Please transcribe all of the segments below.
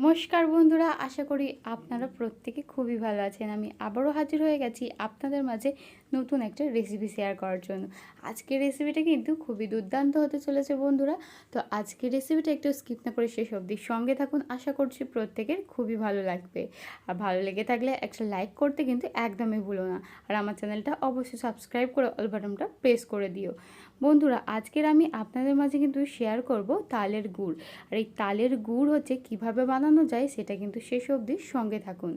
নমস্কার বন্ধুরা, আশা করি আপনারা প্রত্যেকে খুবই ভালো আছেন। আমি আবারও হাজির হয়ে গেছি আপনাদের মাঝে নতুন একটা রেসিপি শেয়ার করার জন্য। আজকের রেসিপিটা কিন্তু খুবই দুর্দান্ত হতে চলেছে বন্ধুরা। তো আজকের রেসিপিটা একটু স্কিপ না করে শেষ অবধি সঙ্গে থাকুন। আশা করছি প্রত্যেকের খুবই ভালো লাগবে। আর ভালো লেগে থাকলে একটা লাইক করতে কিন্তু একদমই ভুলো না। আর আমার চ্যানেলটা অবশ্যই সাবস্ক্রাইব করে অল বাটনটা প্রেস করে দিও। বন্ধুরা, আজকের আমি আপনাদের মাঝে কিন্তু শেয়ার করব তালের গুড়। আর এই তালের গুড় হচ্ছে কীভাবে বানানো যায় সেটা কিন্তু শেষ অবধি সঙ্গে থাকুন।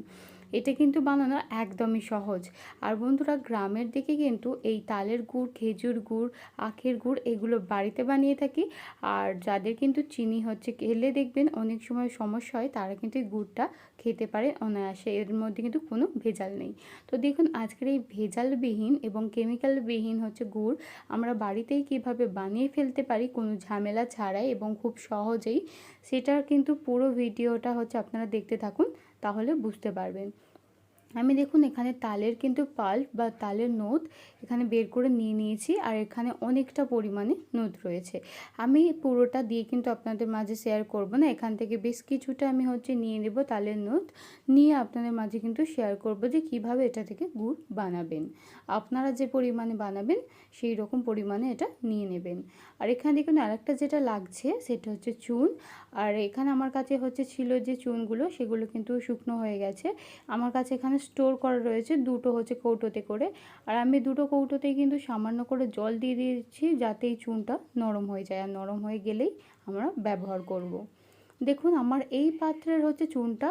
এটা কিন্তু বানানো একদমই সহজ। আর বন্ধুরা, গ্রামের দিকে কিন্তু এই তালের গুড়, খেজুর গুড়, আখের গুড় এগুলো বাড়িতে বানিয়ে থাকি। আর যাদের কিন্তু চিনি হচ্ছে, খেলে দেখবেন অনেক সময় সমস্যা হয়, তারা কিন্তু এই গুড়টা খেতে পারে অনায়াসে, এর মধ্যে কিন্তু কোনো ভেজাল নেই। তো দেখুন, আজকের এই ভেজালবিহীন এবং কেমিক্যালবিহীন হচ্ছে গুড়, আমরা বাড়িতেই কীভাবে বানিয়ে ফেলতে পারি কোনো ঝামেলা ছাড়াই এবং খুব সহজেই, সেটার কিন্তু পুরো ভিডিওটা হচ্ছে আপনারা দেখতে থাকুন। তাহলে বুঝতে পারবেন। আমি দেখুন এখানে তালের কিন্তু পাল্প বা তালের নোদ এখানে বের করে নিয়ে নিয়েছি আর এখানে অনেকটা পরিমাণে নোদ রয়েছে। আমি পুরোটা দিয়ে কিন্তু আপনাদের মাঝে শেয়ার করব না। এখান থেকে বেশ কিছুটা আমি হচ্ছে নিয়ে নেব তালের নোদ নিয়ে আপনাদের মাঝে কিন্তু শেয়ার করব যে কীভাবে এটা থেকে গুড় বানাবেন। আপনারা যে পরিমাণে বানাবেন, সেই রকম পরিমাণে এটা নিয়ে নেবেন। আর এখানে দেখুন আরেকটা যেটা লাগছে, সেটা হচ্ছে চুন। আর এখানে আমার কাছে হচ্ছে ছিল যে চুনগুলো, সেগুলো কিন্তু শুকনো হয়ে গেছে। আমার কাছে এখানে স্টোর করা রয়েছে, দুটো হচ্ছে কৌটোতে করে। আর আমি দুটো কৌটোতেই কিন্তু সামান্য করে জল দিয়ে দিয়েছি যাতে এই চুনটা নরম হয়ে যায়। আর নরম হয়ে গেলেই আমরা ব্যবহার করব। দেখুন, আমার এই পাত্রের হচ্ছে চুনটা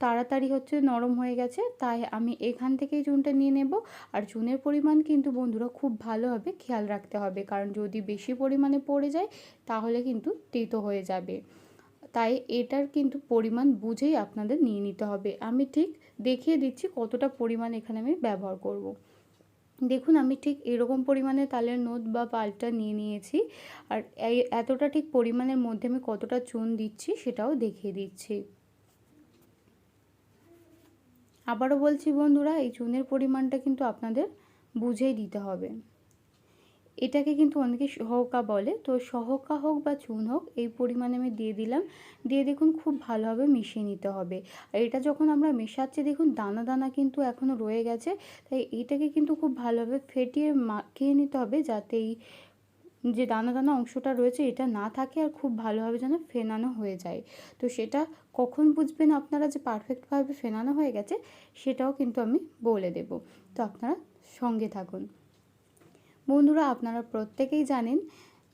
তাড়াতাড়ি হচ্ছে নরম হয়ে গেছে, তাই আমি এখান থেকেই চুনটা নিয়ে নেব। আর চুনের পরিমাণ কিন্তু বন্ধুরা খুব ভালোভাবে খেয়াল রাখতে হবে। কারণ যদি বেশি পরিমাণে পড়ে যায়, তাহলে কিন্তু তেতো হয়ে যাবে। তাই এটার কিন্তু পরিমাণ বুঝেই আপনাদের নিয়ে নিতে হবে। আমি ঠিক দেখিয়ে দিচ্ছি কতটা পরিমাণ এখানে আমি ব্যবহার করব। দেখুন, আমি ঠিক এরকম পরিমাণে তালের নোদ বা পালটা নিয়ে নিয়েছি আর এতটা ঠিক পরিমাণের মধ্যে আমি কতটা চুন দিচ্ছি সেটাও দেখিয়ে দিচ্ছি। আবারও বলছি বন্ধুরা, এই চুনের পরিমাণটা কিন্তু আপনাদের বুঝেই দিতে হবে। এটাকে কিন্তু অনেকে সহকা বলে। তো সহকা হোক বা চুন হোক, এই পরিমাণে আমি দিয়ে দিলাম। দিয়ে দেখুন খুব ভালোভাবে মিশিয়ে নিতে হবে। আর এটা যখন আমরা মেশাচ্ছি, দেখুন দানা দানা কিন্তু এখনও রয়ে গেছে। তাই এইটাকে কিন্তু খুব ভালোভাবে ফেটিয়ে মাখিয়ে নিতে হবে যাতে এই যে দানা দানা অংশটা রয়েছে, এটা না থাকে আর খুব ভালোভাবে যেন ফেনানো হয়ে যায়। তো সেটা কখন বুঝবেন আপনারা যে পারফেক্টভাবে ফেনানো হয়ে গেছে, সেটাও কিন্তু আমি বলে দেব। তো আপনারা সঙ্গে থাকুন। বন্ধুরা আপনারা প্রত্যেকেই জানেন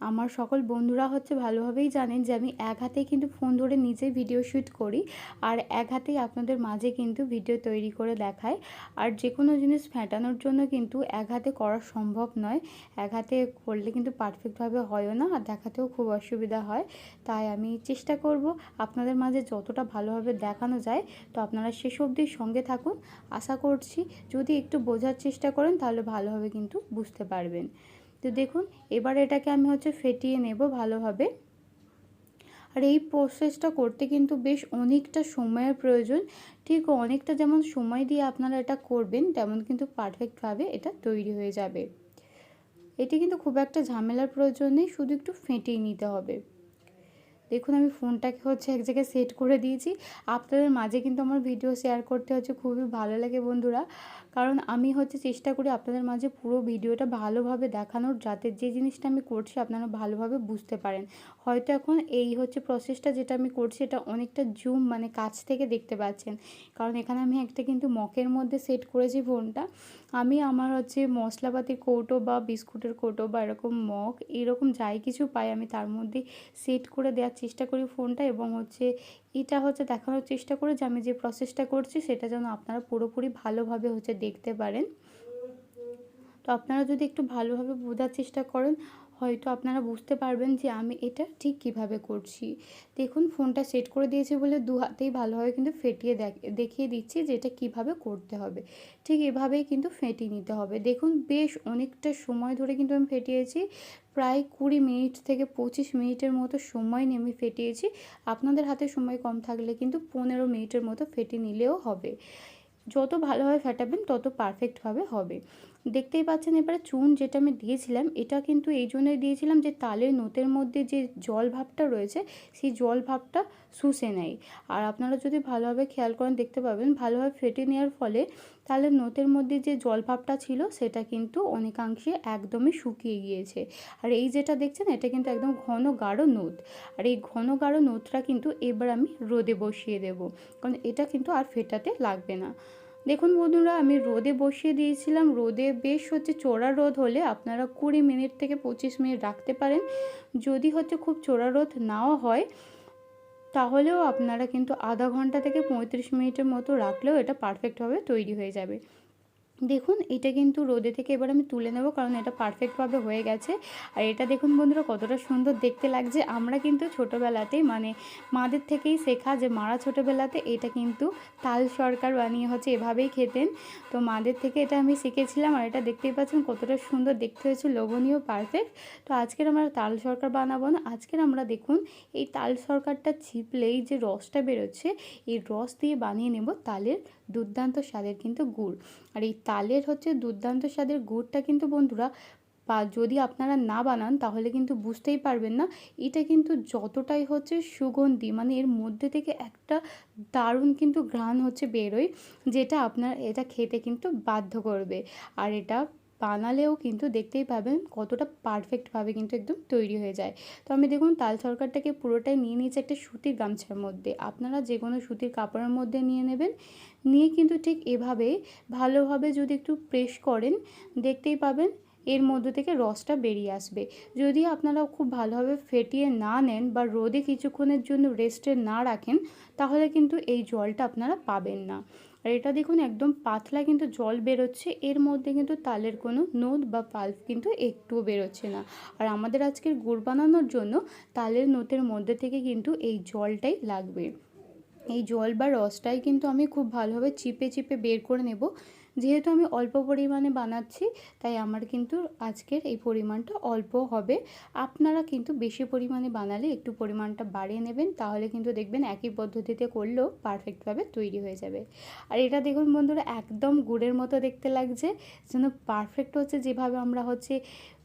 আমার সকল বন্ধুরা হচ্ছে ভালোভাবেই জানেন যে আমি এক হাতেই কিন্তু ফোন ধরে নিজে ভিডিও শ্যুট করি আর এক হাতেই আপনাদের মাঝে কিন্তু ভিডিও তৈরি করে দেখায় আর যে কোনো জিনিস ফেটানোর জন্য কিন্তু এক হাতে করা সম্ভব নয়। এক হাতে করলে কিন্তু পারফেক্টভাবে হয়ও না আর দেখাতেও খুব অসুবিধা হয়। তাই আমি চেষ্টা করব আপনাদের মাঝে যতটা ভালোভাবে দেখানো যায় তো আপনারা শেষ অবধির সঙ্গে থাকুন। আশা করছি যদি একটু বোঝার চেষ্টা করেন তাহলে ভালোভাবে কিন্তু বুঝতে পারবেন। তো দেখুন, এবার এটাকে আমি হচ্ছে ফেটিয়ে নেব ভালোভাবে। আর এই প্রসেসটা করতে কিন্তু বেশ অনেকটা সময়ের প্রয়োজন। ঠিক অনেকটা যেমন সময় দিয়ে আপনারা এটা করবেন, তেমন কিন্তু পারফেক্টভাবে এটা তৈরি হয়ে যাবে। এটি কিন্তু খুব একটা ঝামেলার প্রয়োজন নেই, শুধু একটু ফেটিয়ে নিতে হবে। দেখুন আমি ফোনটাকে হচ্ছে এক জায়গায় সেট করে দিয়েছি। আপনাদের মাঝে কিন্তু আমার ভিডিও শেয়ার করতে হচ্ছে, খুবই ভালো লাগে বন্ধুরা। কারণ আমি হচ্ছে চেষ্টা করি আপনাদের মাঝে পুরো ভিডিওটা ভালোভাবে দেখানোর, যাতে যে জিনিসটা আমি করছি আপনারা ভালোভাবে বুঝতে পারেন। হয়তো এখন এই হচ্ছে প্রসেসটা যেটা আমি করছি, এটা অনেকটা জুম মানে কাছ থেকে দেখতে পাচ্ছেন। কারণ এখানে আমি একটা কিন্তু মকের মধ্যে সেট করেছি ফোনটা। আমি আমার হচ্ছে মশলাপাতির কৌটো বা বিস্কুটের কৌটো বা এরকম মগ, এরকম যাই কিছু পাই আমি তার মধ্যে সেট করে দেওয়ার চেষ্টা করি ফোনটা এবং হচ্ছে এটা হচ্ছে দেখানোর চেষ্টা করি যে আমি যে প্রসেসটা করছি সেটা যেন আপনারা পুরোপুরি ভালোভাবে হচ্ছে দেখতে পারেন। তো আপনারা যদি একটু ভালোভাবে বোঝার চেষ্টা করেন হয়তো আপনারা বুঝতে পারবেন যে আমি এটা ঠিক কীভাবে করছি। দেখুন, ফোনটা সেট করে দিয়েছি বলে দু হাতেই ভালোভাবে কিন্তু ফেটিয়ে দেখিয়ে দিচ্ছি যে এটা কীভাবে করতে হবে। ঠিক এভাবেই কিন্তু ফেটিয়ে নিতে হবে। দেখুন, বেশ অনেকটা সময় ধরে কিন্তু আমি ফেটিয়েছি। প্রায় কুড়ি মিনিট থেকে পঁচিশ মিনিটের মতো সময় নিয়ে আমি ফেটিয়েছি। আপনাদের হাতে সময় কম থাকলে কিন্তু পনেরো মিনিটের মতো ফেটে নিলেও হবে। যত ভালোভাবে ফেটাবেন, তত পারফেক্টভাবে হবে। দেখতেই পাচ্ছেন, এবারে চুন যেটা আমি দিয়েছিলাম, এটা কিন্তু এই জন্যই দিয়েছিলাম যে তালের নোতের মধ্যে যে জল ভাবটা রয়েছে, সেই জল ভাবটা শুষে নেয় আর আপনারা যদি ভালোভাবে খেয়াল করেন, দেখতে পাবেন ভালোভাবে ফেটে নেওয়ার ফলে তাহলে নোতের মধ্যে যে জল ভাবটা ছিল, সেটা কিন্তু অনেকাংশে একদমই শুকিয়ে গিয়েছে। আর এই যেটা দেখছেন, এটা কিন্তু একদম ঘন গাঢ় নোদ আর এই ঘন গাঢ় নোদটা কিন্তু এবার আমি রোদে বসিয়ে দেব, কারণ এটা কিন্তু আর ফেটাতে লাগবে না। দেখুন বন্ধুরা, আমি রোদে বসিয়ে দিয়েছিলাম। রোদে বেশ হচ্ছে চোরা রোদ হলে আপনারা কুড়ি মিনিট থেকে পঁচিশ মিনিট রাখতে পারেন। যদি হচ্ছে খুব চোরা রোদ নাও হয়, তাহলেও আপনারা কিন্তু আধা ঘণ্টা থেকে পঁয়ত্রিশ মিনিটের মতো রাখলেও এটা পারফেক্টভাবে তৈরি হয়ে যাবে। দেখুন, এটা কিন্তু রোদে থেকে এবার আমি তুলে নেব কারণ এটা পারফেক্টভাবে হয়ে গেছে। আর এটা দেখুন বন্ধুরা, কতটা সুন্দর দেখতে লাগছে। আমরা কিন্তু ছোটোবেলাতেই মানে মাদের থেকেই শেখা যে মারা ছোটোবেলাতে এটা কিন্তু তাল সরকার বানিয়ে হচ্ছে, এভাবেই খেতেন। তো মাদের থেকে এটা আমি শিখেছিলাম আর এটা দেখতেই পাচ্ছেন কতটা সুন্দর দেখতে হয়েছে, লোভনীয় পারফেক্ট তো আজকের আমরা তাল সরকার বানাবো না, আজকের আমরা দেখুন এই তাল সরকারটা ছিপলেই যে রসটা বেরোচ্ছে, এই রস দিয়ে বানিয়ে নেব তালের দুর্দান্ত স্বাদের কিন্তু গুড়। আর এই তালের হচ্ছে দুর্দান্ত স্বাদের গুড়টা কিন্তু বন্ধুরা বা যদি আপনারা না বানান তাহলে কিন্তু বুঝতেই পারবেন না। এটা কিন্তু যতটাই হচ্ছে সুগন্ধি মানে এর মধ্যে থেকে একটা দারুণ কিন্তু ঘ্রাণ হচ্ছে বেরোয়, যেটা আপনার, এটা খেতে কিন্তু বাধ্য করবে। আর এটা বানালেও কিন্তু দেখতেই পাবেন কতটা পারফেক্টভাবে কিন্তু একদম তৈরি হয়ে যায়। তো আমি দেখুন তাল সরকারটাকে পুরোটাই নিয়ে নিয়েছি একটা সুতির গামছার মধ্যে। আপনারা যে কোনো সুতির কাপড়ের মধ্যে নিয়ে নেবেন। নিয়ে কিন্তু ঠিক এভাবে ভালোভাবে যদি একটু প্রেস করেন, দেখতেই পাবেন এর মধ্য থেকে রসটা বেরিয়ে আসবে। যদি আপনারা খুব ভালোভাবে ফেটিয়ে না নেন বা রোদে কিছুক্ষণের জন্য রেস্টে না রাখেন, তাহলে কিন্তু এই জলটা আপনারা পাবেন না। আর এটা দেখুন একদম পাতলা কিন্তু জল বেরোচ্ছে, এর মধ্যে কিন্তু তালের কোনো নোদ বা পাল্প কিন্তু একটুও বেরোচ্ছে না। আর আমাদের আজকের গুড় বানানোর জন্য তালের নোতের মধ্যে থেকে কিন্তু এই জলটাই লাগবে। এই জল বা রসটাই কিন্তু আমি খুব ভালোভাবে চিপে চিপে বের করে নেব। যেহেতু আমি অল্প পরিমাণে বানাচ্ছি, তাই আমার কিন্তু আজকের এই পরিমাণটা অল্প হবে। আপনারা কিন্তু বেশি পরিমাণে বানালে একটু পরিমাণটা বাড়িয়ে নেবেন, তাহলে কিন্তু দেখবেন একই পদ্ধতিতে করলেও পারফেক্টভাবে তৈরি হয়ে যাবে। আর এটা দেখুন বন্ধুরা, একদম গুড়ের মতো দেখতে লাগছে, যেন পারফেক্ট হচ্ছে, যেভাবে আমরা হচ্ছে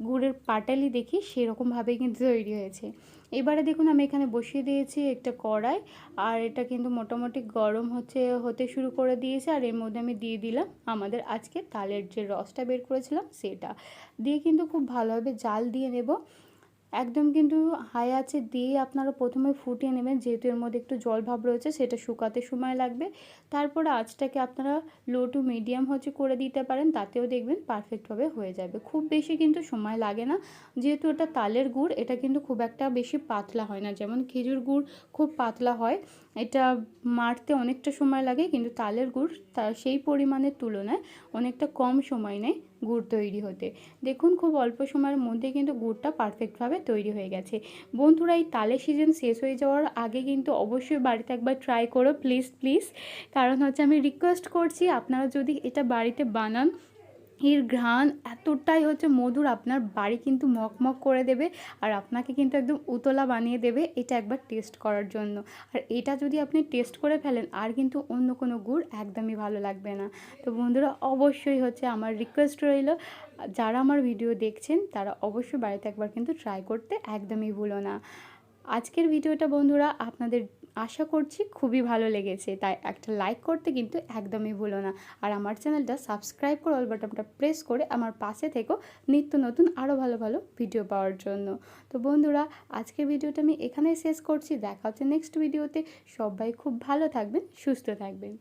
গুড়ের পাটালি দেখি, সেরকমভাবেই কিন্তু তৈরি হয়েছে। এবারে দেখুন, আমি এখানে বসিয়ে দিয়েছি একটা কড়াই, আর এটা কিন্তু মোটামুটি গরম হচ্ছে, হতে শুরু করে দিয়েছে, আর এর মধ্যে আমি দিয়ে দিলাম আমাদের আজকে তালের যে রসটা বের করেছিলাম, সেটা। দিয়ে কিন্তু খুব ভালোভাবে জাল দিয়ে নেব। একদম কিন্তু হাই আছে দিয়ে আপনারা প্রথমে ফুটিয়ে নেবেন, যেহেতু এর মধ্যে একটু জল ভাব রয়েছে, সেটা শুকাতে সময় লাগবে। তারপর আঁচটাকে আপনারা লো টু মিডিয়াম হচ্ছে করে দিতে পারেন, তাতেও দেখবেন পারফেক্টভাবে হয়ে যাবে। খুব বেশি কিন্তু সময় লাগে না, যেহেতু এটা তালের গুড়, এটা কিন্তু খুব একটা বেশি পাতলা হয় না। যেমন খেজুর গুড় খুব পাতলা হয়, এটা মারতে অনেকটা সময় লাগে, কিন্তু তালের গুড় তার সেই পরিমাণের তুলনায় অনেকটা কম সময় নেয়। গুড় তৈরি হতে। দেখুন, খুব অল্প সময়ের মধ্যে কিন্তু গুড়টা পারফেক্টভাবে তৈরি হয়ে গেছে। বন্ধুরা, এই তালের সিজন শেষ হয়ে যাওয়ার আগে কিন্তু অবশ্যই বাড়িতে একবার ট্রাই করো প্লিজ প্লিজ কারণ হচ্ছে আমি রিকোয়েস্ট করছি, আপনারা যদি এটা বাড়িতে বানান এর ঘ্রাণ এতটাই হচ্ছে মধুর, আপনার বাড়ি কিন্তু মকমক করে দেবে আর আপনাকে কিন্তু একদম উতলা বানিয়ে দেবে এটা একবার টেস্ট করার জন্য। আর এটা যদি আপনি টেস্ট করে ফেলেন, আর কিন্তু অন্য কোনো গুড় একদমই ভালো লাগবে না। তো বন্ধুরা, অবশ্যই হচ্ছে আমার রিকোয়েস্ট রইল, যারা আমার ভিডিও দেখছেন, তারা অবশ্যই বাড়িতে একবার কিন্তু ট্রাই করতে একদমই ভুলো না। আজকের ভিডিওটা বন্ধুরা, আপনাদের আশা করছি খুবই ভালো লেগেছে। তাই একটা লাইক করতে কিন্তু একদমই ভুলো না। আর আমার চ্যানেলটা সাবস্ক্রাইব করে অল বাটনটা প্রেস করে আমার পাশে থেকেও নিত্য নতুন আরও ভালো ভালো ভিডিও পাওয়ার জন্য। তো বন্ধুরা, আজকের ভিডিওটা আমি এখানেই শেষ করছি। দেখা হচ্ছে নেক্সট ভিডিওতে সবাই খুব ভালো থাকবেন, সুস্থ থাকবেন।